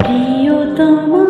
প্রিয়তমা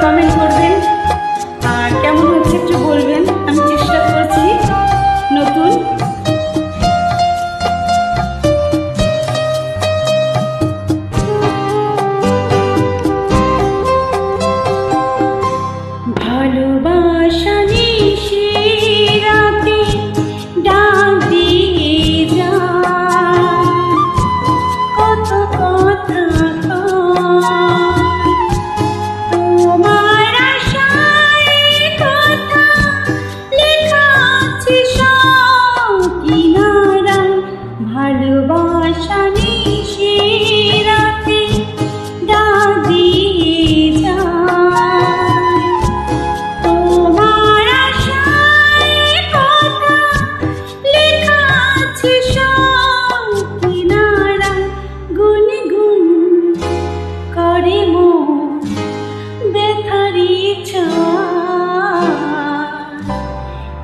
coming for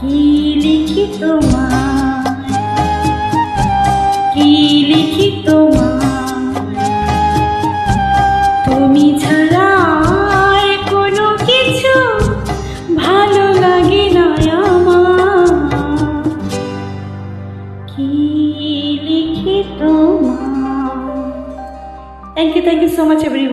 কি লিখি তোমার কি লিখি তোমার তুমি ছাড়া আর কোনো কিছু ভালো লাগে না আমার। কি লিখি তোমার thank you thank you so much every